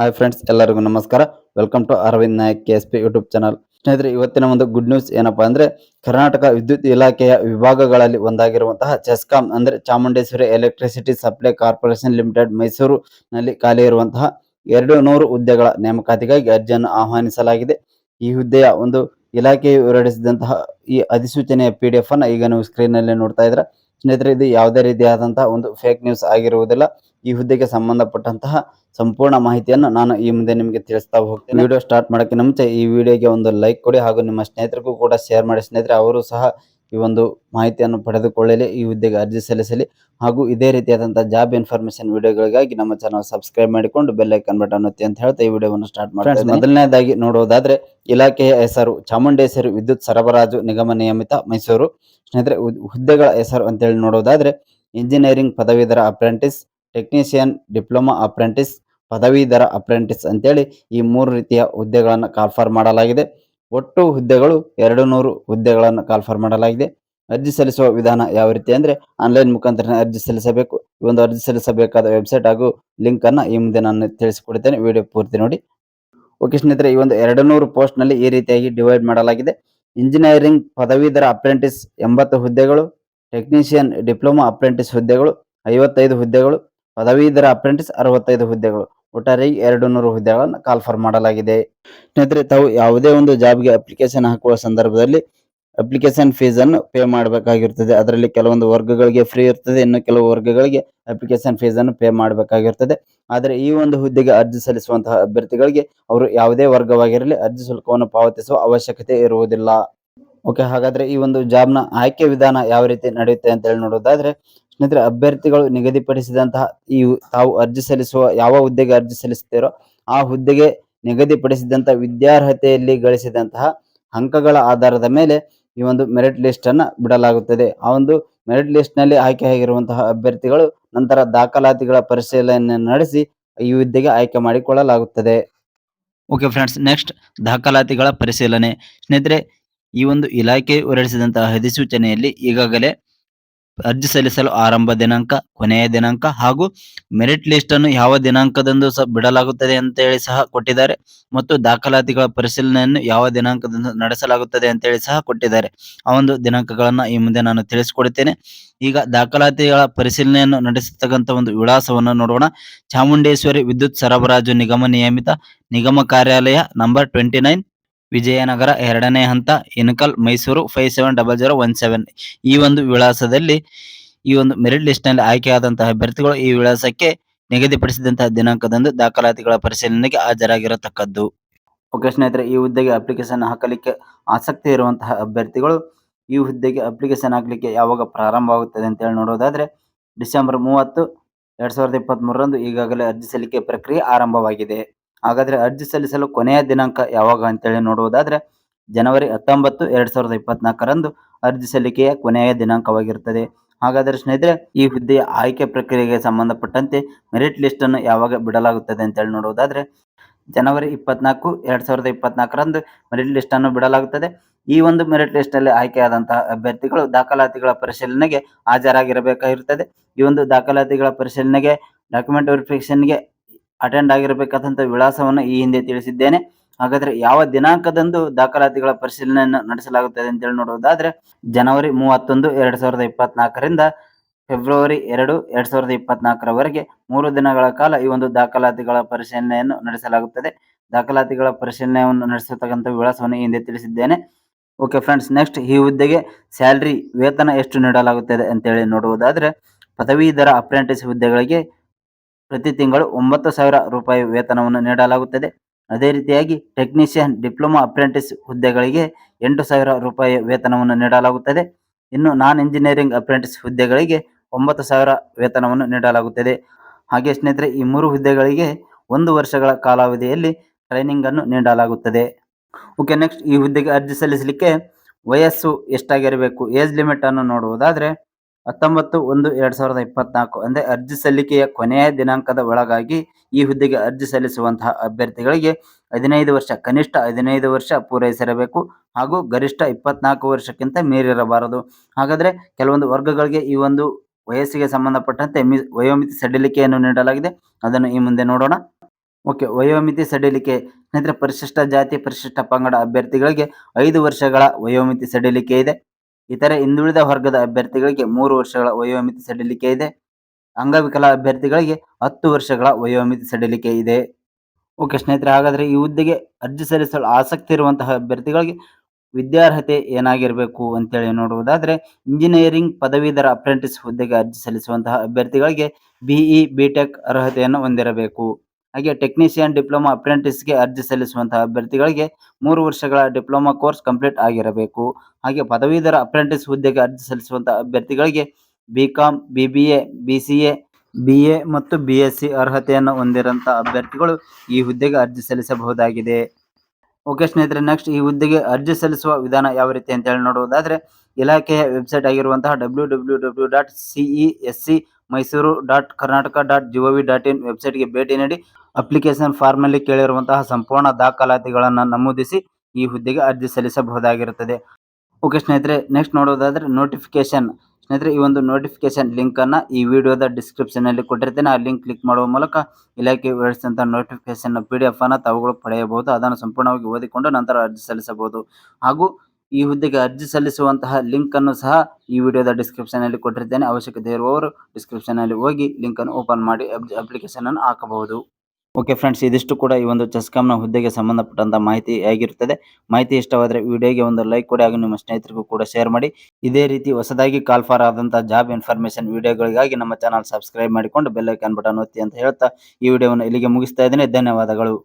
Hi friends ಎಲ್ಲರಿಗೂ ನಮಸ್ಕಾರ. Welcome to Arvind Nayak K S P YouTube channel ಸ್ನೇಹಿತರೆ, ಇವತ್ತಿನ ಒಂದು ಗುಡ್ ನ್ಯೂಸ್ ಏನಪ್ಪಾ ಅಂದ್ರೆ, ಕರ್ನಾಟಕ ವಿದ್ಯುತ್ ಇಲಾಖೆಯ ವಿಭಾಗಗಳಲ್ಲಿ ಒಂದಾಗಿರುವಂತಹ ಚೆಸ್ಕಾಂ ಅಂದ್ರೆ Chamundeshwari electricity supply corporation limited Mysuru ನಲ್ಲಿ ಖಾಲಿ ಇರುವಂತಹ ಎರಡು ನೂರು ಹುದ್ದೆಗಳ ನೇಮಕಾತಿಗಾಗಿ ಅರ್ಜಿಯನ್ನು ಆಹ್ವಾನಿಸಲಾಗಿದೆ. ಈ ಹುದ್ದೆಯ ಒಂದು ಇಲಾಖೆಯು ಹೊರಡಿಸಿದಂತಹ ಈ ಅಧಿಸೂಚನೆಯ ಪಿ ಡಿ ಎಫ್ ಅನ್ನ ಈಗ ನೀವು ಸ್ಕ್ರೀನ್ನಲ್ಲಿ ನೋಡ್ತಾ ಇದ್ರೆ ಸ್ನೇಹಿತರೆ, ಇದು ಯಾವುದೇ ರೀತಿಯಾದಂತಹ ಒಂದು ಫೇಕ್ ನ್ಯೂಸ್ ಆಗಿರುವುದಿಲ್ಲ. ಈ ಹುದ್ದೆಗೆ ಸಂಬಂಧಪಟ್ಟಂತಹ ಸಂಪೂರ್ಣ ಮಾಹಿತಿಯನ್ನು ನಾನು ಈ ಮುಂದೆ ನಿಮಗೆ ತಿಳಿಸ್ತಾ ಹೋಗ್ತೀನಿ. ವಿಡಿಯೋ ಸ್ಟಾರ್ಟ್ ಮಾಡೋಕ್ಕೆ ಮುಂಚೆ ಈ ವಿಡಿಯೋಗೆ ಒಂದು ಲೈಕ್ ಕೊಡಿ ಹಾಗೂ ನಿಮ್ಮ ಸ್ನೇಹಿತರಿಗೂ ಕೂಡ ಶೇರ್ ಮಾಡಿ. ಸ್ನೇಹಿತರೆ, ಅವರು ಸಹ ಈ ಒಂದು ಮಾಹಿತಿಯನ್ನು ಪಡೆದುಕೊಳ್ಳಲಿ ಈ ಹುದ್ದೆಗೆ ಅರ್ಜಿ ಸಲ್ಲಿಸಲಿ ಹಾಗೂ ಇದೇ ರೀತಿಯಾದಂತಹ ಜಾಬ್ ಇನ್ಫಾರ್ಮೇಷನ್ ವಿಡಿಯೋಗಳಿಗಾಗಿ ನಮ್ಮ ಚಾನಲ್ ಸಬ್ಸ್ಕ್ರೈಬ್ ಮಾಡಿಕೊಂಡು ಬೆಲ್ ಐಕನ್ ಬಟನ್ ಒತ್ತಿ ಅಂತ ಹೇಳ್ತಾ ಈ ವಿಡಿಯೋವನ್ನು ಸ್ಟಾರ್ಟ್ ಮಾಡಿ ಮೊದಲನೇದಾಗಿ ನೋಡುವುದಾದ್ರೆ ಇಲಾಖೆಯ ಹೆಸರು ಚಾಮುಂಡೇಶ್ವರಿ ವಿದ್ಯುತ್ ಸರಬರಾಜು ನಿಗಮ ನಿಯಮಿತ ಮೈಸೂರು. ಸ್ನೇಹಿತರೆ ಹುದ್- ಹುದ್ದೆಗಳ ಹೆಸರು ಅಂತೇಳಿ ನೋಡೋದಾದ್ರೆ ಇಂಜಿನಿಯರಿಂಗ್ ಪದವೀಧರ ಅಪ್ರೆಂಟಿಸ್ ಟೆಕ್ನಿಷಿಯನ್ ಡಿಪ್ಲೊಮಾ ಅಪ್ರೆಂಟಿಸ್ ಪದವೀಧರ ಅಪ್ರೆಂಟಿಸ್ ಅಂತೇಳಿ ಈ ಮೂರು ರೀತಿಯ ಹುದ್ದೆಗಳನ್ನು ಕಾಲ್ಫರ್ ಮಾಡಲಾಗಿದೆ. ಒಟ್ಟು ಹುದ್ದೆಗಳು ಎರಡು ನೂರು ಹುದ್ದೆಗಳನ್ನು ಕಾಲ್ಫರ್ ಮಾಡಲಾಗಿದೆ. ಅರ್ಜಿ ಸಲ್ಲಿಸುವ ವಿಧಾನ ಯಾವ ರೀತಿ ಅಂದರೆ ಆನ್ಲೈನ್ ಮುಖಾಂತರ ಅರ್ಜಿ ಸಲ್ಲಿಸಬೇಕು. ಈ ಒಂದು ಅರ್ಜಿ ಸಲ್ಲಿಸಬೇಕಾದ ವೆಬ್ಸೈಟ್ ಹಾಗೂ ಲಿಂಕನ್ನು ಈ ಮುಂದೆ ನಾನು ತಿಳಿಸಿಕೊಡ್ತೇನೆ ವಿಡಿಯೋ ಪೂರ್ತಿ ನೋಡಿ. ಓಕೆ ಸ್ನೇಹಿತರೆ, ಈ ಒಂದು ಎರಡು ನೂರು ಪೋಸ್ಟ್ನಲ್ಲಿ ಈ ರೀತಿಯಾಗಿ ಡಿವೈಡ್ ಮಾಡಲಾಗಿದೆ. ಇಂಜಿನಿಯರಿಂಗ್ ಪದವೀಧರ ಅಪ್ರೆಂಟಿಸ್ ಎಂಬತ್ತು ಹುದ್ದೆಗಳು, ಟೆಕ್ನಿಷಿಯನ್ ಡಿಪ್ಲೊಮಾ ಅಪ್ರೆಂಟಿಸ್ ಹುದ್ದೆಗಳು, ಐವತ್ತೈದು ಹುದ್ದೆಗಳು, ಪದವೀಧರ ಅಪ್ರೆಂಟಿಸ್ ಅರವತ್ತೈದು ಹುದ್ದೆಗಳು. ಒಟ್ಟಾರೆ ಎರಡು ನೂರು ಹುದ್ದೆಗಳನ್ನು ಕಾಲ್ಫರ್ ಮಾಡಲಾಗಿದೆ. ಸ್ನೇಹಿತರೆ, ತಾವು ಯಾವುದೇ ಒಂದು ಜಾಬ್ಗೆ ಅಪ್ಲಿಕೇಶನ್ ಹಾಕುವ ಸಂದರ್ಭದಲ್ಲಿ ಅಪ್ಲಿಕೇಶನ್ ಫೀಸ್ ಅನ್ನು ಪೇ ಮಾಡಬೇಕಾಗಿರುತ್ತದೆ ಅದರಲ್ಲಿ ಕೆಲವೊಂದು ವರ್ಗಗಳಿಗೆ ಫ್ರೀ ಇರ್ತದೆ, ಇನ್ನು ಕೆಲವು ವರ್ಗಗಳಿಗೆ ಅಪ್ಲಿಕೇಶನ್ ಫೀಸ್ ಅನ್ನು ಪೇ ಮಾಡಬೇಕಾಗಿರ್ತದೆ. ಆದರೆ ಈ ಒಂದು ಹುದ್ದೆಗೆ ಅರ್ಜಿ ಸಲ್ಲಿಸುವಂತಹ ಅಭ್ಯರ್ಥಿಗಳಿಗೆ ಅವರು ಯಾವುದೇ ವರ್ಗವಾಗಿರಲಿ ಅರ್ಜಿ ಶುಲ್ಕವನ್ನು ಪಾವತಿಸುವ ಅವಶ್ಯಕತೆ ಇರುವುದಿಲ್ಲ. ಓಕೆ ಹಾಗಾದ್ರೆ ಈ ಒಂದು ಜಾಬ್ನ ಆಯ್ಕೆ ವಿಧಾನ ಯಾವ ರೀತಿ ನಡೆಯುತ್ತೆ ಅಂತ ಹೇಳಿ ನೋಡೋದಾದ್ರೆ, ಸ್ನೇಹಿತರೆ, ಅಭ್ಯರ್ಥಿಗಳು ನಿಗದಿಪಡಿಸಿದಂತಹ ಈ ತಾವು ಅರ್ಜಿ ಸಲ್ಲಿಸುವ ಯಾವ ಹುದ್ದೆಗೆ ಅರ್ಜಿ ಸಲ್ಲಿಸುತ್ತೀರೋ ಆ ಹುದ್ದೆಗೆ ನಿಗದಿಪಡಿಸಿದಂತ ವಿದ್ಯಾರ್ಹತೆಯಲ್ಲಿ ಗಳಿಸಿದಂತಹ ಅಂಕಗಳ ಆಧಾರದ ಮೇಲೆ ಈ ಒಂದು ಮೆರಿಟ್ ಲಿಸ್ಟ್ ಅನ್ನ ಬಿಡಲಾಗುತ್ತದೆ. ಆ ಒಂದು ಮೆರಿಟ್ ಲಿಸ್ಟ್ನಲ್ಲಿ ಆಯ್ಕೆಯಾಗಿರುವಂತಹ ಅಭ್ಯರ್ಥಿಗಳು ನಂತರ ದಾಖಲಾತಿಗಳ ಪರಿಶೀಲನೆ ನಡೆಸಿ ಈ ಹುದ್ದೆಗೆ ಆಯ್ಕೆ ಮಾಡಿಕೊಳ್ಳಲಾಗುತ್ತದೆ. ಓಕೆ ಫ್ರೆಂಡ್ಸ್ ನೆಕ್ಸ್ಟ್ ದಾಖಲಾತಿಗಳ ಪರಿಶೀಲನೆ. ಸ್ನೇಹಿತರೆ ಈ ಒಂದು ಇಲಾಖೆ ಹೊರಡಿಸಿದಂತಹ ಅಧಿಸೂಚನೆಯಲ್ಲಿ ಈಗಾಗಲೇ ಅರ್ಜಿ ಸಲ್ಲಿಸಲು ಆರಂಭ ದಿನಾಂಕ, ಕೊನೆಯ ದಿನಾಂಕ ಹಾಗೂ ಮೆರಿಟ್ ಲಿಸ್ಟ್ ಅನ್ನು ಯಾವ ದಿನಾಂಕದಂದು ಸಹ ಬಿಡಲಾಗುತ್ತದೆ ಅಂತ ಹೇಳಿ ಸಹ ಕೊಟ್ಟಿದ್ದಾರೆ ಮತ್ತು ದಾಖಲಾತಿಗಳ ಪರಿಶೀಲನೆಯನ್ನು ಯಾವ ದಿನಾಂಕದಂದು ನಡೆಸಲಾಗುತ್ತದೆ ಅಂತ ಹೇಳಿ ಸಹ ಕೊಟ್ಟಿದ್ದಾರೆ. ಆ ಒಂದು ದಿನಾಂಕಗಳನ್ನ ಈ ಮುಂದೆ ನಾನು ತಿಳಿಸಿಕೊಡುತ್ತೇನೆ. ಈಗ ದಾಖಲಾತಿಗಳ ಪರಿಶೀಲನೆಯನ್ನು ನಡೆಸತಕ್ಕಂಥ ಒಂದು ವಿಳಾಸವನ್ನು ನೋಡೋಣ. ಚಾಮುಂಡೇಶ್ವರಿ ವಿದ್ಯುತ್ ಸರಬರಾಜು ನಿಗಮ ನಿಯಮಿತ ನಿಗಮ ಕಾರ್ಯಾಲಯ ನಂಬರ್ ಟ್ವೆಂಟಿ ನೈನ್ ವಿಜಯನಗರ ಎರಡನೇ ಹಂತ Hinkal Mysuru five seven double zero one seven ಈ ಒಂದು ವಿಳಾಸದಲ್ಲಿ ಈ ಒಂದು ಮೆರಿಟ್ ಲಿಸ್ಟ್ನಲ್ಲಿ ಆಯ್ಕೆಯಾದಂತಹ ಅಭ್ಯರ್ಥಿಗಳು ಈ ವಿಳಾಸಕ್ಕೆ ನಿಗದಿಪಡಿಸಿದಂತಹ ದಿನಾಂಕದಂದು ದಾಖಲಾತಿಗಳ ಪರಿಶೀಲನೆಗೆ ಹಾಜರಾಗಿರತಕ್ಕದ್ದು. ಓಕೆ ಸ್ನೇಹಿತರೆ, ಈ ಹುದ್ದೆಗೆ ಅಪ್ಲಿಕೇಶನ್ ಹಾಕಲಿಕ್ಕೆ ಆಸಕ್ತಿ ಇರುವಂತಹ ಅಭ್ಯರ್ಥಿಗಳು, ಈ ಹುದ್ದೆಗೆ ಅಪ್ಲಿಕೇಶನ್ ಹಾಕಲಿಕ್ಕೆ ಯಾವಾಗ ಪ್ರಾರಂಭವಾಗುತ್ತದೆ ಅಂತ ಹೇಳಿ ನೋಡೋದಾದ್ರೆ ಡಿಸೆಂಬರ್ ಮೂವತ್ತು, ಎರಡ್ ಸಾವಿರದ ಇಪ್ಪತ್ತ್ ಮೂರರಂದು ಈಗಾಗಲೇ ಅರ್ಜಿ ಸಲ್ಲಿಕೆ ಪ್ರಕ್ರಿಯೆ ಆರಂಭವಾಗಿದೆ. ಹಾಗಾದ್ರೆ ಅರ್ಜಿ ಸಲ್ಲಿಸಲು ಕೊನೆಯ ದಿನಾಂಕ ಯಾವಾಗ ಅಂತೇಳಿ ನೋಡುವುದಾದ್ರೆ ಜನವರಿ ಹತ್ತೊಂಬತ್ತು ಎರಡ್ ಸಾವಿರದ ಇಪ್ಪತ್ನಾಲ್ಕರಂದು ಅರ್ಜಿ ಸಲ್ಲಿಕೆಯ ಕೊನೆಯ ದಿನಾಂಕವಾಗಿರುತ್ತದೆ. ಹಾಗಾದ್ರೆ ಸ್ನೇಹಿತರೆ, ಈ ಹುದ್ದೆಯ ಆಯ್ಕೆ ಪ್ರಕ್ರಿಯೆಗೆ ಸಂಬಂಧಪಟ್ಟಂತೆ ಮೆರಿಟ್ ಲಿಸ್ಟ್ ಅನ್ನು ಯಾವಾಗ ಬಿಡಲಾಗುತ್ತದೆ ಅಂತೇಳಿ ನೋಡುವುದಾದ್ರೆ, ಜನವರಿ ಇಪ್ಪತ್ನಾಲ್ಕು ಎರಡ್ ಸಾವಿರದ ಇಪ್ಪತ್ನಾಲ್ಕರಂದು ಮೆರಿಟ್ ಲಿಸ್ಟ್ ಅನ್ನು ಬಿಡಲಾಗುತ್ತದೆ. ಈ ಒಂದು ಮೆರಿಟ್ ಲಿಸ್ಟ್ ಅಲ್ಲಿ ಆಯ್ಕೆಯಾದಂತಹ ಅಭ್ಯರ್ಥಿಗಳು ದಾಖಲಾತಿಗಳ ಪರಿಶೀಲನೆಗೆ ಹಾಜರಾಗಿರಬೇಕಾಗಿರುತ್ತದೆ. ಈ ಒಂದು ದಾಖಲಾತಿಗಳ ಪರಿಶೀಲನೆಗೆ, ಡಾಕ್ಯುಮೆಂಟ್ ವೆರಿಫಿಕೇಶನ್ಗೆ ಅಟೆಂಡ್ ಆಗಿರಬೇಕಾದಂತಹ ವಿಳಾಸವನ್ನು ಈ ಹಿಂದೆ ತಿಳಿಸಿದ್ದೇನೆ. ಹಾಗಾದ್ರೆ ಯಾವ ದಿನಾಂಕದಂದು ದಾಖಲಾತಿಗಳ ಪರಿಶೀಲನೆಯನ್ನು ನಡೆಸಲಾಗುತ್ತದೆ ಅಂತೇಳಿ ನೋಡುವುದಾದ್ರೆ ಜನವರಿ ಮೂವತ್ತೊಂದು, ಎರಡ್ ಸಾವಿರದ ಇಪ್ಪತ್ನಾಲ್ಕರಿಂದ ಫೆಬ್ರವರಿ ಎರಡು, ಎರಡ್ ಸಾವಿರದ ಇಪ್ಪತ್ನಾಲ್ಕರವರೆಗೆ ಮೂರು ದಿನಗಳ ಕಾಲ ಈ ಒಂದು ದಾಖಲಾತಿಗಳ ಪರಿಶೀಲನೆಯನ್ನು ನಡೆಸಲಾಗುತ್ತದೆ. ದಾಖಲಾತಿಗಳ ಪರಿಶೀಲನೆಯನ್ನು ನಡೆಸತಕ್ಕಂಥ ವಿಳಾಸವನ್ನು ಹಿಂದೆ ತಿಳಿಸಿದ್ದೇನೆ. ಓಕೆ ಫ್ರೆಂಡ್ಸ್ ನೆಕ್ಸ್ಟ್ ಈ ಹುದ್ದೆಗೆ ಸ್ಯಾಲ್ರಿ ವೇತನ ಎಷ್ಟು ನೀಡಲಾಗುತ್ತದೆ ಅಂತೇಳಿ ನೋಡುವುದಾದ್ರೆ ಪದವೀಧರ ಅಪ್ರೆಂಟಿಸ್ ಹುದ್ದೆಗಳಿಗೆ ಪ್ರತಿ ತಿಂಗಳು ಒಂಬತ್ತು ಸಾವಿರ ರೂಪಾಯಿ ವೇತನವನ್ನು ನೀಡಲಾಗುತ್ತದೆ. ಅದೇ ರೀತಿಯಾಗಿ ಟೆಕ್ನಿಷಿಯನ್, ಡಿಪ್ಲೊಮಾ, ಅಪ್ರೆಂಟಿಸ್ ಹುದ್ದೆಗಳಿಗೆ ಎಂಟು ಸಾವಿರ ರೂಪಾಯಿ ವೇತನವನ್ನು ನೀಡಲಾಗುತ್ತದೆ. ಇನ್ನು ನಾನ್ ಇಂಜಿನಿಯರಿಂಗ್, ಅಪ್ರೆಂಟಿಸ್ ಹುದ್ದೆಗಳಿಗೆ ಒಂಬತ್ತು ಸಾವಿರ ವೇತನವನ್ನು ನೀಡಲಾಗುತ್ತದೆ. ಹಾಗೆ ಸ್ನೇಹಿತರೆ, ಈ ಮೂರು ಹುದ್ದೆಗಳಿಗೆ ಒಂದು ವರ್ಷಗಳ ಕಾಲಾವಧಿಯಲ್ಲಿ ಟ್ರೈನಿಂಗ್ ಅನ್ನು ನೀಡಲಾಗುತ್ತದೆ. ಓಕೆ, ನೆಕ್ಸ್ಟ್ ಈ ಹುದ್ದೆಗೆ ಅರ್ಜಿ ಸಲ್ಲಿಸಲಿಕ್ಕೆ ವಯಸ್ಸು ಎಷ್ಟಾಗಿರಬೇಕು, ಏಜ್ ಲಿಮಿಟ್ ಅನ್ನು ನೋಡುವುದಾದ್ರೆ ಹತ್ತೊಂಬತ್ತು ಒಂದು ಎರಡ್ ಸಾವಿರದ ಇಪ್ಪತ್ನಾಲ್ಕು ಅಂದ್ರೆ ಅರ್ಜಿ ಸಲ್ಲಿಕೆಯ ಕೊನೆಯ ದಿನಾಂಕದ ಒಳಗಾಗಿ ಈ ಹುದ್ದೆಗೆ ಅರ್ಜಿ ಸಲ್ಲಿಸುವಂತಹ ಅಭ್ಯರ್ಥಿಗಳಿಗೆ ಹದಿನೈದು ವರ್ಷ, ಕನಿಷ್ಠ ಹದಿನೈದು ವರ್ಷ ಪೂರೈಸಿರಬೇಕು ಹಾಗೂ ಗರಿಷ್ಠ ಇಪ್ಪತ್ನಾಲ್ಕು ವರ್ಷಕ್ಕಿಂತ ಮೀರಿರಬಾರದು. ಹಾಗಾದ್ರೆ ಕೆಲವೊಂದು ವರ್ಗಗಳಿಗೆ ಈ ಒಂದು ವಯಸ್ಸಿಗೆ ಸಂಬಂಧಪಟ್ಟಂತೆ ಮಿ, ವಯೋಮಿತಿ ಸಡಿಲಿಕೆಯನ್ನು ನೀಡಲಾಗಿದೆ. ಅದನ್ನು ಈ ಮುಂದೆ ನೋಡೋಣ. ಓಕೆ, ವಯೋಮಿತಿ ಸಡಿಲಿಕೆ, ಸ್ನೇಹಿತರೆ, ಪರಿಶಿಷ್ಟ ಜಾತಿ, ಪರಿಶಿಷ್ಟ ಪಂಗಡ ಅಭ್ಯರ್ಥಿಗಳಿಗೆ ಐದು ವರ್ಷಗಳ ವಯೋಮಿತಿ ಸಡಿಲಿಕೆ ಇದೆ. ಇತರೆ ಹಿಂದುಳಿದ ವರ್ಗದ ಅಭ್ಯರ್ಥಿಗಳಿಗೆ ಮೂರು ವರ್ಷಗಳ ವಯೋಮಿತಿ ಸಡಿಲಿಕೆ ಇದೆ. ಅಂಗವಿಕಲ ಅಭ್ಯರ್ಥಿಗಳಿಗೆ ಹತ್ತು ವರ್ಷಗಳ ವಯೋಮಿತಿ ಸಡಿಲಿಕೆ ಇದೆ. ಓಕೆ ಸ್ನೇಹಿತರೆ, ಹಾಗಾದರೆ ಈ ಹುದ್ದೆಗೆ ಅರ್ಜಿ ಸಲ್ಲಿಸಲು ಆಸಕ್ತಿ ಇರುವಂತಹ ಅಭ್ಯರ್ಥಿಗಳಿಗೆ ವಿದ್ಯಾರ್ಹತೆ ಏನಾಗಿರಬೇಕು ಅಂತೇಳಿ ನೋಡುವುದಾದರೆ, ಇಂಜಿನಿಯರಿಂಗ್ ಪದವೀಧರ ಅಪ್ರೆಂಟಿಸ್ ಹುದ್ದೆಗೆ ಅರ್ಜಿ ಸಲ್ಲಿಸುವಂತಹ ಅಭ್ಯರ್ಥಿಗಳಿಗೆ ಬಿಇ ಬಿಟೆಕ್ ಅರ್ಹತೆಯನ್ನು ಹೊಂದಿರಬೇಕು. ಹಾಗೆ ಟೆಕ್ನಿಷಿಯನ್ ಡಿಪ್ಲೊಮಾ ಅಪ್ರೆಂಟಿಸ್ಗೆ ಅರ್ಜಿ ಸಲ್ಲಿಸುವಂತಹ ಅಭ್ಯರ್ಥಿಗಳಿಗೆ ಮೂರು ವರ್ಷಗಳ ಡಿಪ್ಲೊಮಾ ಕೋರ್ಸ್ ಕಂಪ್ಲೀಟ್ ಆಗಿರಬೇಕು. ಹಾಗೆ ಪದವೀಧರ ಅಪ್ರೆಂಟಿಸ್ ಹುದ್ದೆಗೆ ಅರ್ಜಿ ಸಲ್ಲಿಸುವಂತಹ ಅಭ್ಯರ್ಥಿಗಳಿಗೆ B com B B A B C A B A ಮತ್ತು ಬಿ ಎಸ್ ಸಿ ಅರ್ಹತೆಯನ್ನು ಹೊಂದಿರುವಂಥ ಅಭ್ಯರ್ಥಿಗಳು ಈ ಹುದ್ದೆಗೆ ಅರ್ಜಿ ಸಲ್ಲಿಸಬಹುದಾಗಿದೆ. ಓಕೆ ಸ್ನೇಹಿತರೆ ನೆಕ್ಸ್ಟ್ ಈ ಹುದ್ದೆಗೆ ಅರ್ಜಿ ಸಲ್ಲಿಸುವ ವಿಧಾನ ಯಾವ ರೀತಿ ಅಂತ ಹೇಳಿ ನೋಡುವುದಾದ್ರೆ ಇಲಾಖೆಯ ವೆಬ್ಸೈಟ್ ಆಗಿರುವಂತಹ W W W dot C E S C Mysuru dot Karnataka dot G O V dot in ವೆಬ್ಸೈಟ್ಗೆ ಭೇಟಿ ನೀಡಿ ಅಪ್ಲಿಕೇಶನ್ ಫಾರ್ಮ್ ಫಾರ್ಮಲ್ಲಿ ಕೇಳಿರುವಂತಹ ಸಂಪೂರ್ಣ ದಾಖಲಾತಿಗಳನ್ನು ನಮೂದಿಸಿ ಈ ಹುದ್ದೆಗೆ ಅರ್ಜಿ ಸಲ್ಲಿಸಬಹುದಾಗಿರುತ್ತದೆ. ಓಕೆ ಸ್ನೇಹಿತರೆ ನೆಕ್ಸ್ಟ್ ನೋಡೋದಾದ್ರೆ ನೋಟಿಫಿಕೇಶನ್ ಸ್ನೇಹಿತರೆ, ಈ ಒಂದು ನೋಟಿಫಿಕೇಶನ್ ಲಿಂಕನ್ನು ಈ ವಿಡಿಯೋದ ಡಿಸ್ಕ್ರಿಪ್ಷನಲ್ಲಿ ಕೊಟ್ಟಿರ್ತೇನೆ. ಆ ಲಿಂಕ್ ಕ್ಲಿಕ್ ಮಾಡುವ ಮೂಲಕ ಇಲಾಖೆ ವಿವರಿಸಿದಂಥ ನೋಟಿಫಿಕೇಶನ್ ಪಿ ಡಿ ಎಫ್ ಅನ್ನು ತಾವುಗಳು ಪಡೆಯಬಹುದು. ಅದನ್ನು ಸಂಪೂರ್ಣವಾಗಿ ಓದಿಕೊಂಡು ನಂತರ ಅರ್ಜಿ ಸಲ್ಲಿಸಬಹುದು. ಹಾಗೂ ಈ ಹುದ್ದೆಗೆ ಅರ್ಜಿ ಸಲ್ಲಿಸುವಂತಹ ಲಿಂಕ್ ಅನ್ನು ಸಹ ಈ ವಿಡಿಯೋದ ಡಿಸ್ಕ್ರಿಪ್ಷನ್ ಅಲ್ಲಿ ಕೊಟ್ಟಿರ್ತೇನೆ. ಅವಶ್ಯಕತೆ ಇರುವವರು ಡಿಸ್ಕ್ರಿಪ್ಷನ್ ಅಲ್ಲಿ ಹೋಗಿ ಲಿಂಕ್ ಅನ್ನು ಓಪನ್ ಮಾಡಿ ಅಪ್ಲಿಕೇಶನ್ ಅನ್ನು ಹಾಕಬಹುದು. ಓಕೆ ಫ್ರೆಂಡ್ಸ್ ಇದಿಷ್ಟು ಕೂಡ ಈ ಒಂದು ಚೆಸ್ಕಾಮ್ನ ಹುದ್ದೆಗೆ ಸಂಬಂಧಪಟ್ಟಂತ ಮಾಹಿತಿ ಆಗಿರುತ್ತದೆ. ಮಾಹಿತಿ ಇಷ್ಟವಾದರೆ ವಿಡಿಯೋಗೆ ಒಂದು ಲೈಕ್ ಕೊಡಿ ಹಾಗೂ ನಿಮ್ಮ ಸ್ನೇಹಿತರಿಗೂ ಕೂಡ ಶೇರ್ ಮಾಡಿ. ಇದೇ ರೀತಿ ಹೊಸದಾಗಿ ಕಾಲ್ ಫಾರ್ ಆದಂತಹ ಜಾಬ್ ಇನ್ಫಾರ್ಮೇಶನ್ ವಿಡಿಯೋಗಳಿಗಾಗಿ ನಮ್ಮ ಚಾನಲ್ ಸಬ್ಸ್ಕ್ರೈಬ್ ಮಾಡಿಕೊಂಡು ಬೆಲ್ ಐಕಾನ್ ಬಟನ್ ಒತ್ತಿ ಅಂತ ಹೇಳ್ತಾ ಈ ವಿಡಿಯೋವನ್ನು ಇಲ್ಲಿಗೆ ಮುಗಿಸ್ತಾ ಇದ್ದೇನೆ. ಧನ್ಯವಾದಗಳು.